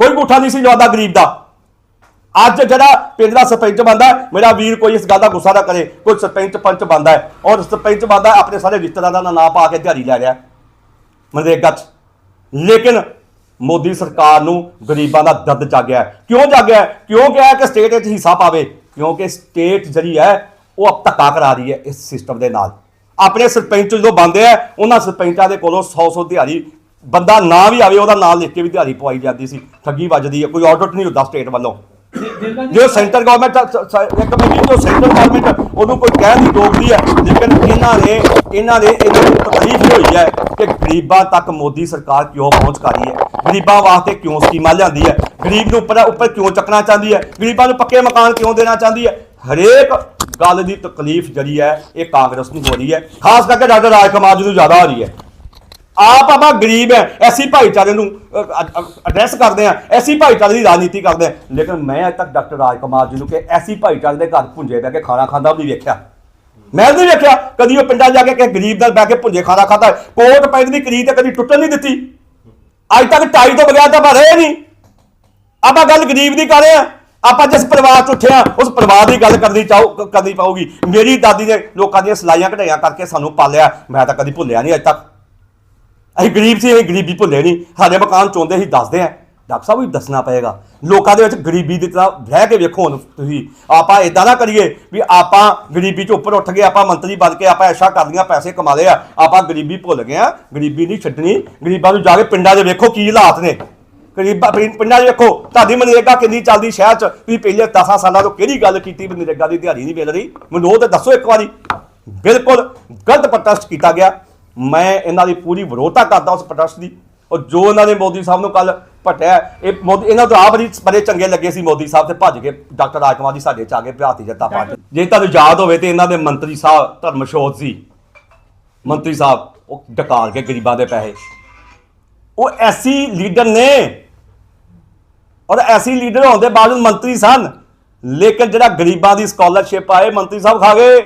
[SPEAKER 2] ਕੋਈ ਗੂਠਾ ਨਹੀਂ ਸੀ ਲਵਾਦਾ ਗਰੀਬ ਦਾ। ਅੱਜ ਜਿਹੜਾ ਪਿੰਡ ਦਾ ਸਰਪੰਚ ਬੰਦਾ ਮੇਰਾ ਵੀਰ ਕੋਈ ਇਸ ਗੱਲ ਦਾ ਗੁੱਸਾ ਨਾ ਕਰੇ, ਕੋਈ ਸਰਪੰਚ ਪੰਚ ਬੰਦਾ ਹੈ। ਔਰ ਸਰਪੰਚ ਬੰਦਾ ਆਪਣੇ ਸਾਰੇ ਰਿਸ਼ਤੇਦਾਰਾਂ ਦਾ ਨਾਂ ਪਾ ਕੇ ਦਿਹਾੜੀ ਲੈ ਰਿਹਾ ਮਨਰੇਗਾ 'ਚ। ਲੇਕਿਨ ਮੋਦੀ ਸਰਕਾਰ ਨੂੰ ਗਰੀਬਾਂ ਦਾ ਦਰਦ ਜਾਗਿਆ ਕਿਉਂ ਜਾਗਿਆ ਕਿਉਂ ਕਿਹਾ ਕਿ ਸਟੇਟ ਵਿੱਚ ਹਿੱਸਾ ਪਾਵੇ? ਕਿਉਂਕਿ ਸਟੇਟ ਜਿਹੜੀ ਹੈ, ਉਹ ਅਬ ਧੱਕਾ ਕਰਾ ਰਹੀ ਹੈ ਇਸ ਸਿਸਟਮ ਦੇ ਨਾਲ। ਆਪਣੇ ਸਰਪੰਚ ਜਦੋਂ ਬੰਦੇ ਆ, ਉਹਨਾਂ ਸਰਪੰਚਾਂ ਦੇ ਕੋਲੋਂ 100 100 ਦਿਹਾੜੀ, ਬੰਦਾ ਨਾ ਵੀ ਆਵੇ, ਉਹਦਾ ਨਾਂ ਲਿਖ ਕੇ ਵੀ ਦਿਹਾੜੀ ਪਵਾਈ ਜਾਂਦੀ ਸੀ। ਠੱਗੀ ਵੱਜਦੀ ਹੈ, ਕੋਈ ਆਡਿਟ ਨਹੀਂ ਹੁੰਦਾ ਸਟੇਟ ਵੱਲੋਂ।
[SPEAKER 4] ਜੀ
[SPEAKER 2] ਜੋ ਸੈਂਟਰ ਗਵਰਨਮੈਂਟ ਇੱਕ ਮਿੰਟ ਜੋ ਸੈਂਟਰ ਗਵਰਨਮੈਂਟ ਉਹਨੂੰ ਕੋਈ ਕਹਿ ਨਹੀਂ ਰੋਕਦੀ ਹੈ। ਲੇਕਿਨ ਇਹਨਾਂ ਨੇ ਇਹਨਾਂ ਨੇ ਇਹਨਾਂ ਨੂੰ ਤਕਲੀਫ ਹੋਈ ਹੈ ਕਿ ਗਰੀਬਾਂ ਤੱਕ ਮੋਦੀ ਸਰਕਾਰ ਕਿਉਂ ਪਹੁੰਚ ਕਰ ਰਹੀ ਹੈ? ਗਰੀਬਾਂ ਵਾਸਤੇ ਕਿਉਂ ਸਕੀਮਾਂ ਲਿਆਂਦੀ ਹੈ? ਗਰੀਬ ਨੂੰ ਉੱਪਰ ਉੱਪਰ ਕਿਉਂ ਚੱਕਣਾ ਚਾਹੁੰਦੀ ਹੈ? ਗਰੀਬਾਂ ਨੂੰ ਪੱਕੇ ਮਕਾਨ ਕਿਉਂ ਦੇਣਾ ਚਾਹੁੰਦੀ ਹੈ? ਹਰੇਕ ਗੱਲ ਦੀ ਤਕਲੀਫ ਜਿਹੜੀ ਹੈ, ਇਹ ਕਾਂਗਰਸ ਨੂੰ ਹੋ ਰਹੀ ਹੈ। ਖਾਸ ਕਰਕੇ ਡਾਕਟਰ ਰਾਜ ਕੁਮਾਰ ਜੀ ਨੂੰ ਜ਼ਿਆਦਾ ਹੋ ਰਹੀ ਹੈ। ਆਪ ਆਪਾਂ ਗਰੀਬ ਹੈ ਐਸੀ ਭਾਈਚਾਰੇ ਨੂੰ ਐਡਰੈਸ ਕਰਦੇ ਆ, ਐਸੀ ਭਾਈਚਾਰੇ ਦੀ ਰਾਜਨੀਤੀ ਕਰਦੇ ਆ। ਲੇਕਿਨ ਮੈਂ ਅੱਜ ਤੱਕ ਡਾਕਟਰ ਰਾਜ ਕੁਮਾਰ ਜੀ ਨੂੰ ਕਿ ਐਸੀ ਭਾਈਚਾਰੇ ਦੇ ਘਰ ਭੁੰਜੇ ਬਹਿ ਕੇ ਖਾਣਾ ਖਾਂਦਾ ਵੀ ਨਹੀਂ ਵੇਖਿਆ। ਮੈਂ ਨਹੀਂ ਵੇਖਿਆ, ਕਦੀ ਉਹ ਪਿੰਡਾਂ ਜਾ ਕੇ ਕਿ ਗਰੀਬ ਨਾਲ ਬਹਿ ਕੇ ਭੁੰਜੇ ਖਾਣਾ ਖਾਂਦਾ, ਕੋਟ ਪੈਂਟ ਦੀ ਕਰੀ ਤੇ ਕਦੀ ਟੁੱਟਣ ਨਹੀਂ ਦਿੱਤੀ। ਅੱਜ ਤੱਕ ਟਾਈ ਤੋਂ ਬਗੈਰ ਤਾਂ ਭਰੇ ਨਹੀਂ ਆਪਾਂ ਗੱਲ ਗਰੀਬ ਦੀ ਕਰ ਰਹੇ ਆ, ਆਪਾਂ ਜਿਸ ਪਰਿਵਾਰ ਚ ਉੱਠੇ ਆ, ਉਸ ਪਰਿਵਾਰ ਦੀ ਗੱਲ ਕਰਨੀ ਚਾਹੋ, ਕਰਨੀ ਪਾਊਗੀ। ਮੇਰੀ ਦਾਦੀ ਨੇ ਲੋਕਾਂ ਦੀਆਂ ਸਲਾਈਆਂ ਕਢਾਈਆਂ ਕਰਕੇ ਸਾਨੂੰ ਪਾਲਿਆ, ਮੈਂ ਤਾਂ ਕਦੀ ਭੁੱਲਿਆ ਨਹੀਂ ਅੱਜ ਤੱਕ। ਅਸੀਂ ਗਰੀਬ ਸੀ, ਅਸੀਂ ਗਰੀਬੀ ਭੁੱਲੇ ਨਹੀਂ। ਸਾਡੇ ਮਕਾਨ ਚੋਂਦੇ ਸੀ ਦੱਸਦੇ ਆ। ਡਾਕਟਰ ਸਾਹਿਬ ਵੀ ਦੱਸਣਾ ਪਏਗਾ? ਲੋਕਾਂ ਦੇ ਵਿੱਚ ਗਰੀਬੀ ਦੀ ਤਰ੍ਹਾਂ ਰਹਿ ਕੇ ਵੇਖੋ ਹੁਣ ਤੁਸੀਂ। ਆਪਾਂ ਇਦਾਂ ਨਾ ਕਰੀਏ ਵੀ ਆਪਾਂ ਗਰੀਬੀ ਚ ਉੱਪਰ ਉੱਠ ਗਏ, ਆਪਾਂ ਮੰਤਰੀ ਬਣ ਕੇ ਆਪਾਂ ਐਸ਼ਾ ਕਰਦੀਆਂ ਪੈਸੇ ਕਮਾ ਲਏ ਆ। ਆਪਾਂ ਗਰੀਬੀ ਭੁੱਲ ਗਏ ਆ, ਗਰੀਬੀ ਨਹੀਂ ਛੱਡਣੀ। ਗਰੀਬਾਂ ਨੂੰ ਜਾ ਕੇ ਪਿੰਡਾਂ 'ਚ ਵੇਖੋ ਕੀ ਹਾਲਾਤ ਨੇ। ਗਰੀਬਾਂ ਪਿੰਡਾਂ 'ਚ ਵੇਖੋ, ਤੁਹਾਡੀ ਮਨਰੇਗਾ ਕਿੰਨੀ ਚੱਲਦੀ ਸ਼ਹਿਰ 'ਚ। ਤੁਸੀਂ ਪਹਿਲੇ 10 ਸਾਲਾਂ ਤੋਂ ਕਿਹੜੀ ਗੱਲ ਕੀਤੀ ਮਨਰੇਗਾ ਦੀ ਦਿਹਾੜੀ ਨਹੀਂ ਮਿਲ ਰਹੀ? ਮੈਨੂੰ ਉਹ ਤੇ ਦੱਸੋ ਇੱਕ ਵਾਰੀ। ਬਿਲਕੁਲ ਗਲਤ ਪ੍ਰੋਟੈਸਟ ਕੀਤਾ ਗਿਆ। ਮੈਂ ਇਹਨਾਂ ਦੀ ਪੂਰੀ ਵਿਰੋਧਤਾ ਕਰਦਾ ਉਸ ਪ੍ਰੋਟੈਸਟ ਦੀ ਔਰ ਜੋ ਇਹਨਾਂ ਨੇ ਮੋਦੀ ਸਾਹਿਬ ਨੂੰ ਕੱਲ ਭਟਿਆ ਇਹ ਮੋਦੀ ਇਹਨਾਂ ਤੋਂ ਆਪ ਬੜੀ ਬੜੇ ਚੰਗੇ ਲੱਗੇ ਸੀ ਮੋਦੀ ਸਾਹਿਬ ਤੇ ਭੱਜ ਕੇ ਡਾਕਟਰ ਰਾਜਕੁਮਾਰ ਜੀ ਸਾਡੇ ਚ ਆ ਗਏ ਭਾਰਤੀ ਜਨਤਾ ਪਾਰਟੀ। ਜੇ ਤੁਹਾਨੂੰ ਯਾਦ ਹੋਵੇ ਤੇ ਇਹਨਾਂ ਦੇ ਮੰਤਰੀ ਸਾਹਿਬ ਧਰਮਸ਼ੋਤ ਸੀ। ਮੰਤਰੀ ਸਾਹਿਬ ਉਹ ਡਕਾਲ ਕੇ ਗਰੀਬਾਂ ਦੇ ਪੈਸੇ। ਉਹ ਐਸੀ ਲੀਡਰ ਨੇ। ਔਰ ਐਸੀ ਲੀਡਰ ਹੋਣ ਦੇ ਬਾਵਜੂਦ ਮੰਤਰੀ ਸਨ। ਲੇਕਿਨ ਜਿਹੜਾ ਗਰੀਬਾਂ ਦੀ ਸਕਾਲਰਸ਼ਿਪ ਆਏ ਮੰਤਰੀ ਸਾਹਿਬ ਖਾ ਗਏ।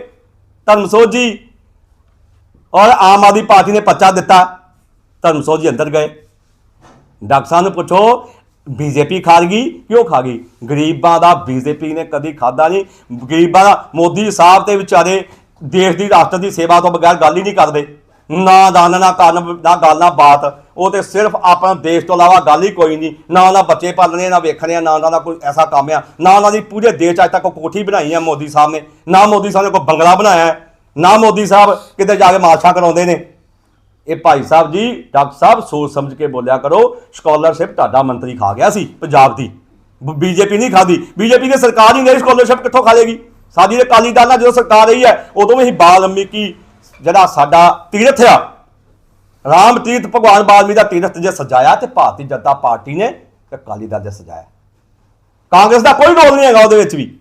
[SPEAKER 2] ਧਰਮਸੋਤ ਜੀ ਔਰ ਆਮ ਆਦਮੀ ਪਾਰਟੀ ਨੇ ਪਰਚਾ ਦਿੱਤਾ। ਧਰਮਸੋ ਜੀ ਅੰਦਰ ਗਏ। ਡਾਕਟਰ ਸਾਹਿਬ ਨੂੰ ਪੁੱਛੋ, ਬੀਜੇਪੀ ਖਾ ਗਈ, ਕਿਉਂ ਖਾ ਗਈ? ਗਰੀਬਾਂ ਦਾ ਬੀਜੇਪੀ ਨੇ ਕਦੀ ਖਾਦਾ ਨਹੀਂ। ਗਰੀਬਾਂ ਦਾ ਮੋਦੀ ਸਾਹਿਬ ਤੇ ਵਿਚਾਰੇ ਦੇਸ਼ ਦੀ ਰਾਸ਼ਟਰ ਦੀ ਸੇਵਾ ਤੋਂ ਬਗੈਰ ਗੱਲ ਹੀ ਨਹੀਂ ਕਰਦੇ। ਨਾ ਦਾਨ, ਨਾ ਕਰਨ, ਨਾ ਗੱਲ, ਨਾ ਬਾਤ। ਉਹ ਤੇ ਸਿਰਫ ਆਪਣਾ ਦੇਸ਼ ਤੋਂ ਇਲਾਵਾ ਗੱਲ ਹੀ ਕੋਈ ਨਹੀਂ। ਨਾ ਉਹਨਾਂ ਬੱਚੇ ਪਾਲਣੇ, ਨਾ ਵੇਖਣੇ ਆ ਨਾ ਉਹਨਾਂ ਦਾ ਕੋਈ ਐਸਾ ਕੰਮ ਆ। ਨਾ ਉਹਨਾਂ ਦੀ ਪੂਰੇ ਦੇਸ਼ ਅੱਜ ਤੱਕ ਕੋਈ ਕੋਠੀ ਬਣਾਈ ਆ ਮੋਦੀ ਸਾਹਿਬ ਨੇ। ਨਾ ਮੋਦੀ ਸਾਹਿਬ ਨੇ ਕੋਈ ਬੰਗਲਾ ਬਣਾਇਆ। ਨਾ ਮੋਦੀ ਸਾਹਿਬ, ਕਿਤੇ ਜਾ ਕੇ ਮਾਰਸ਼ਾਂ ਕਰਾਉਂਦੇ ਨੇ। ਇਹ ਭਾਈ ਸਾਹਿਬ ਜੀ, ਡਾਕਟਰ ਸਾਹਿਬ, ਸੋਚ ਸਮਝ ਕੇ ਬੋਲਿਆ ਕਰੋ ਸਕਾਲਰਸ਼ਿਪ ਤੁਹਾਡਾ ਮੰਤਰੀ ਖਾ ਗਿਆ ਸੀ, ਪੰਜਾਬ ਦੀ। ਬੀਜੇਪੀ ਨਹੀਂ ਖਾਦੀ ਬੀਜੇਪੀ ਦੀ ਸਰਕਾਰ ਹੀ ਨਹੀਂ ਸਕਾਲਰਸ਼ਿਪ ਕਿੱਥੋਂ ਖਾ ਲੇਗੀ? ਸਾਡੀ ਤੇ ਅਕਾਲੀ ਦਲ ਨਾਲ ਜਦੋਂ ਸਰਕਾਰ ਰਹੀ ਹੈ, ਉਦੋਂ ਵੀ ਅਸੀਂ ਬਾਲਮੀਕੀ ਜਿਹੜਾ ਸਾਡਾ ਤੀਰਥ ਆ ਰਾਮ ਤੀਰਥ ਭਗਵਾਨ ਬਾਲਮੀ ਦਾ ਤੀਰਥ ਜੇ ਸਜਾਇਆ ਤੇ ਭਾਰਤੀ ਜਨਤਾ ਪਾਰਟੀ ਨੇ ਤੇ ਅਕਾਲੀ ਦਲ ਦੇ ਸਜਾਇਆ। ਕਾਂਗਰਸ ਦਾ ਕੋਈ ਰੋਲ ਨਹੀਂ ਹੈਗਾ ਉਹਦੇ ਵਿੱਚ ਵੀ।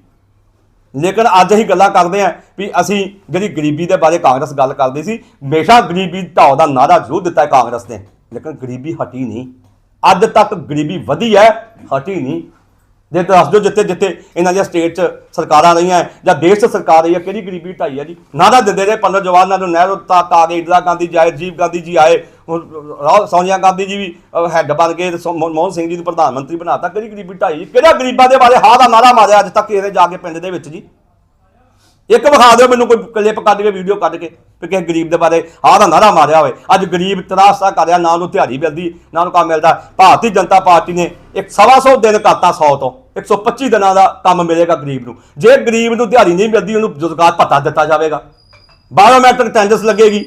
[SPEAKER 2] ਲੇਕਿਨ ਅੱਜ ਅਸੀਂ ਗੱਲਾਂ ਕਰਦੇ ਆਂ ਵੀ ਅਸੀਂ ਜਿਹੜੀ ਗਰੀਬੀ ਦੇ ਬਾਰੇ ਕਾਂਗਰਸ ਗੱਲ ਕਰਦੀ ਸੀ, ਹਮੇਸ਼ਾ ਗਰੀਬੀ ਢਾਓ ਦਾ ਨਾਰਾ ਜ਼ਰੂਰ ਦਿੱਤਾ ਹੈ ਕਾਂਗਰਸ ਨੇ। ਲੇਕਿਨ ਗਰੀਬੀ ਹਟੀ ਨਹੀਂ। ਅੱਜ ਤੱਕ ਗਰੀਬੀ ਵਧੀ ਹੈ, ਹਟੀ ਨਹੀਂ। ਜੇ ਦੱਸ ਦਿਓ ਜਿੱਥੇ ਜਿੱਥੇ ਇਹਨਾਂ ਦੀਆਂ ਸਟੇਟ 'ਚ ਸਰਕਾਰਾਂ ਰਹੀਆਂ ਜਾਂ ਦੇਸ਼ 'ਚ ਸਰਕਾਰ ਰਹੀ ਹੈ, ਕਿਹੜੀ ਗਰੀਬੀ ਢਾਈ ਹੈ ਜੀ? ਨਾ ਤਾਂ ਦਿੰਦੇ ਰਹੇ ਪੰਡਤ ਜਵਾਹਰ ਲਾਲ ਨਹਿਰੂ ਤੱਕ ਆ ਗਏ ਇੰਦਰਾ ਗਾਂਧੀ ਜੀ ਆਏ, ਰਾਜੀਵ ਗਾਂਧੀ ਜੀ ਆਏ, ਹੁਣ ਰਾਹੁਲ, ਸੋਨੀਆ ਗਾਂਧੀ ਜੀ ਵੀ ਹੈੱਡ ਬਣ ਗਏ ਤੇ ਸੋ- ਮਨਮੋਹਨ ਸਿੰਘ ਜੀ ਨੂੰ ਪ੍ਰਧਾਨ ਮੰਤਰੀ ਬਣਾਤਾ। ਕਿਹੜੀ ਗਰੀਬੀ ਢਾਈ? ਜੀ ਕਿਹੜਾ ਗਰੀਬਾਂ ਦੇ ਬਾਰੇ ਹਾਂ ਦਾ ਨਾਰਾ ਮਾਰਿਆ ਅੱਜ ਤੱਕ ਇਹਦੇ ਜਾ ਕੇ ਪਿੰਡ ਦੇ ਵਿੱਚ ਜੀ? ਇੱਕ ਵਿਖਾ ਦਿਓ ਮੈਨੂੰ ਕੋਈ ਕਲਿੱਪ ਕੱਢ ਕੇ ਵੀਡੀਓ ਕੱਢ ਕੇ ਵੀ ਕਿਸੇ ਗਰੀਬ ਦੇ ਬਾਰੇ ਆਹ ਦਾ ਨਾਰਾ ਮਾਰਿਆ ਹੋਵੇ। ਅੱਜ ਗਰੀਬ ਤਰਾਸਾ ਕਰਿਆ ਨਾ ਉਹਨੂੰ ਦਿਹਾੜੀ ਮਿਲਦੀ ਨਾ ਉਹਨੂੰ ਕੰਮ ਮਿਲਦਾ। ਭਾਰਤੀ ਜਨਤਾ ਪਾਰਟੀ ਨੇ ਇੱਕ ਸਵਾ ਸੌ ਦਿਨ ਕਰਤਾ 100 ਤੋਂ 125 ਦਿਨਾਂ ਦਾ ਕੰਮ ਮਿਲੇਗਾ ਗਰੀਬ ਨੂੰ। ਜੇ ਗਰੀਬ ਨੂੰ ਦਿਹਾੜੀ ਨਹੀਂ ਮਿਲਦੀ ਉਹਨੂੰ ਰੁਜ਼ਗਾਰ ਭੱਤਾ ਦਿੱਤਾ ਜਾਵੇਗਾ। ਬਾਇਓਮੈਟ੍ਰਿਕ ਟੈਂਡਰਸ ਲੱਗੇਗੀ।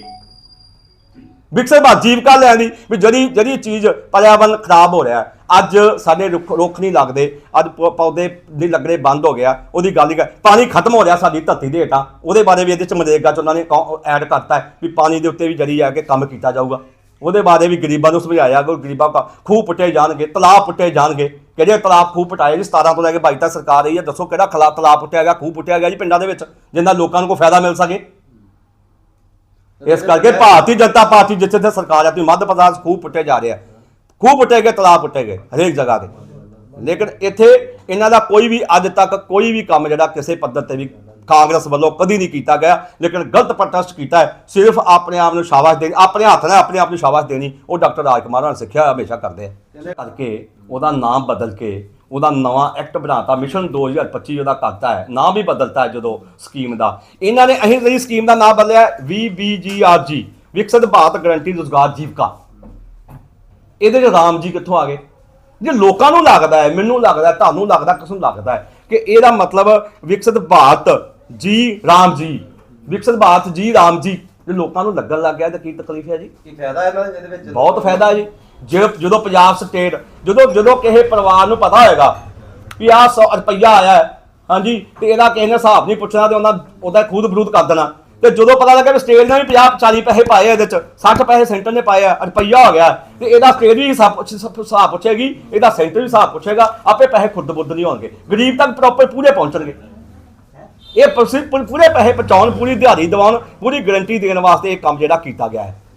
[SPEAKER 2] ਵਿਕਸਿਤ ਭਾਰਤ ਜੀਵਕਾ ਲੈਣ ਦੀ ਵੀ ਜਿਹੜੀ ਜਿਹੜੀ ਚੀਜ਼ ਪਰਿਆਵਰਨ ਖਰਾਬ ਹੋ ਰਿਹਾ ਹੈ, ਅੱਜ ਸਾਡੇ ਰੁੱਖ ਰੁੱਖ ਨਹੀਂ ਲੱਗਦੇ, ਅੱਜ ਪ ਪੌਦੇ ਨਹੀਂ ਲੱਗਣੇ, ਬੰਦ ਹੋ ਗਿਆ, ਉਹਦੀ ਗੱਲ ਹੀ ਕਰ ਪਾਣੀ ਖਤਮ ਹੋ ਰਿਹਾ ਸਾਡੀ ਧਰਤੀ ਦੇ ਹੇਠਾਂ, ਉਹਦੇ ਬਾਰੇ ਵੀ ਇਹਦੇ ਚ ਮਨਰੇਗਾ ਚ ਉਹਨਾਂ ਨੇ ਐਡ ਕਰਤਾ ਹੈ ਵੀ ਪਾਣੀ ਦੇ ਉੱਤੇ ਵੀ ਜਰੀ ਆ ਕੇ ਕੰਮ ਕੀਤਾ ਜਾਊਗਾ। ਉਹਦੇ ਬਾਰੇ ਵੀ ਗਰੀਬਾਂ ਨੂੰ ਸਮਝਾਇਆ ਕਿ ਉਹ ਗਰੀਬਾਂ ਦਾ ਖੂਹ ਪੁੱਟੇ ਜਾਣਗੇ, ਤਲਾਬ ਪੁੱਟੇ ਜਾਣਗੇ। ਕਿਹੜੇ ਤਲਾਬ ਖੂਹ ਪਟਾਏ ਜੀ 17 ਤੋਂ ਲੈ ਕੇ 22 ਤੱਕ ਸਰਕਾਰ ਰਹੀ ਹੈ, ਦੱਸੋ ਕਿਹੜਾ ਖਲਾ, ਤਲਾਬ ਪੁੱਟਿਆ ਗਿਆ, ਖੂਹ ਪੁੱਟਿਆ ਗਿਆ ਜੀ ਪਿੰਡਾਂ ਦੇ ਵਿੱਚ, ਜਿੰਨਾ ਲੋਕਾਂ ਨੂੰ ਕੋਈ ਫਾਇਦਾ ਮਿਲ ਸਕੇ? ਇਸ ਕਰਕੇ ਭਾਰਤੀ ਜਨਤਾ ਪਾਰਟੀ ਜਿੱਥੇ ਤੇ ਸਰਕਾਰ ਹੈ ਤੁਸੀਂ ਮੱਧ ਪ੍ਰਦੇਸ਼ ਖੂਹ ਪੁੱਟੇ ਜਾ ਰਿਹਾ ਖੂਹ ਪੁੱਟੇ ਗਏ, ਤਲਾਬ ਪੁੱਟੇ ਗਏ, ਹਰੇਕ ਜਗ੍ਹਾ ਤੇ। ਲੇਕਿਨ ਇੱਥੇ ਇਹਨਾਂ ਦਾ ਕੋਈ ਵੀ ਅੱਜ ਤੱਕ ਕੋਈ ਵੀ ਕੰਮ ਜਿਹੜਾ ਕਿਸੇ ਪੱਧਰ ਤੇ ਵੀ ਕਾਂਗਰਸ ਵੱਲੋਂ ਕਦੀ ਨਹੀਂ ਕੀਤਾ ਗਿਆ, ਲੇਕਿਨ ਗਲਤ ਪ੍ਰੋਟੈਸਟ ਕੀਤਾ ਹੈ। ਸਿਰਫ ਆਪਣੇ ਆਪ ਨੂੰ ਸ਼ਾਬਾਸ਼ ਦੇਣੀ, ਆਪਣੇ ਹੱਥ ਨਾਲ ਆਪਣੇ ਆਪ ਨੂੰ ਸ਼ਾਬਾਸ਼ ਦੇਣੀ, ਉਹ ਡਾਕਟਰ ਰਾਜਕੁਮਾਰ ਨੇ ਸਿੱਖਿਆ ਹਮੇਸ਼ਾ ਕਰਦੇ ਆ। ਕਰਕੇ ਉਹਦਾ ਨਾਮ ਬਦਲ ਕੇ, ਉਹਦਾ ਨਵਾਂ ਐਕਟ ਬਣਾਤਾ, ਮਿਸ਼ਨ 2025 ਉਹਦਾ ਕਰਤਾ ਹੈ, ਨਾਮ ਵੀ ਬਦਲਤਾ ਹੈ ਜਦੋਂ ਸਕੀਮ ਦਾ। ਇਹਨਾਂ ਨੇ ਅਸੀਂ ਜਿਹੜੀ ਸਕੀਮ ਦਾ ਨਾਮ ਬਦਲਿਆ VBGRG ਵਿਕਸਿਤ ਭਾਰਤ ਗਰੰਟੀ ਰੋਜ਼ਗਾਰ ਜੀਵਿਕਾ। ਇਹਦੇ ਚ ਰਾਮ ਜੀ ਕਿੱਥੋਂ ਆ ਗਏ? ਜੇ ਲੋਕਾਂ ਨੂੰ ਲੱਗਦਾ ਹੈ ਮੈਨੂੰ ਲੱਗਦਾ ਤੁਹਾਨੂੰ ਲੱਗਦਾ ਕਿਸ ਨੂੰ ਲੱਗਦਾ ਹੈ ਕਿ ਇਹਦਾ ਮਤਲਬ ਵਿਕਸਿਤ ਭਾਰਤ ਜੀ ਰਾਮ ਜੀ ਵਿਕਸਿਤ ਭਾਰਤ ਜੀ ਰਾਮ ਜੀ ਜੇ ਲੋਕਾਂ ਨੂੰ ਲੱਗਣ ਲੱਗ ਗਿਆ ਤਾਂ ਕੀ ਤਕਲੀਫ ਹੈ ਜੀ?
[SPEAKER 4] ਕੀ ਫਾਇਦਾ ਇਹਨਾਂ ਦਾ ਇਹਦੇ ਵਿੱਚ?
[SPEAKER 2] ਬਹੁਤ ਫਾਇਦਾ ਹੈ ਜੀ। ਜੇ ਜਦੋਂ ਪੰਜਾਬ ਸਟੇਟ ਜਦੋਂ ਜਦੋਂ ਕਿਸੇ ਪਰਿਵਾਰ ਨੂੰ ਪਤਾ ਹੋਏਗਾ ਵੀ ਆਹ 100 ਰੁਪਈਆ ਆਇਆ ਹੈ ਹਾਂਜੀ ਤੇ ਇਹਦਾ ਕਿਸੇ ਨੇ ਹਿਸਾਬ ਨਹੀਂ ਪੁੱਛਣਾ ਤੇ ਉਹਨਾਂ ਉਹਦਾ ਖੁਦ ਬਰੂਦ ਕਰ ਦੇਣਾ। ਤੇ ਜਦੋਂ ਪਤਾ ਲੱਗਾ ਵੀ ਸਟੇਟ ਨੇ ਵੀ 50 40 ਪੈਸੇ ਪਾਏ ਆ ਇਹਦੇ ਚ 60 ਪੈਸੇ ਸੈਂਟਰ ਨੇ ਪਾਏ ਆ, ਰੁਪਈਆ ਹੋ ਗਿਆ, ਤੇ ਇਹਦਾ ਸਟੇਟ ਵੀ ਹਿਸਾਬ ਪੁੱਛ- ਹਿਸਾਬ ਪੁੱਛੇਗੀ, ਇਹਦਾ ਸੈਂਟਰ ਵੀ ਹਿਸਾਬ ਪੁੱਛੇਗਾ, ਆਪੇ ਪੈਸੇ ਖੁਦ ਬੁੱਧ ਨਹੀਂ ਹੋਣਗੇ, ਗਰੀਬ ਤੱਕ ਪ੍ਰੋਪਰ ਪੂਰੇ ਪਹੁੰਚਣਗੇ। ਇਹ ਪੂਰੇ ਪੂਰੇ ਪੈਸੇ ਪਹੁੰਚਾਉਣ, ਪੂਰੀ ਦਿਹਾੜੀ ਦਿਵਾਉਣ, ਪੂਰੀ ਗਾਰੰਟੀ ਦੇਣ ਵਾਸਤੇ ਇਹ ਕੰਮ ਜਿਹੜਾ ਕੀਤਾ ਗਿਆ ਹੈ।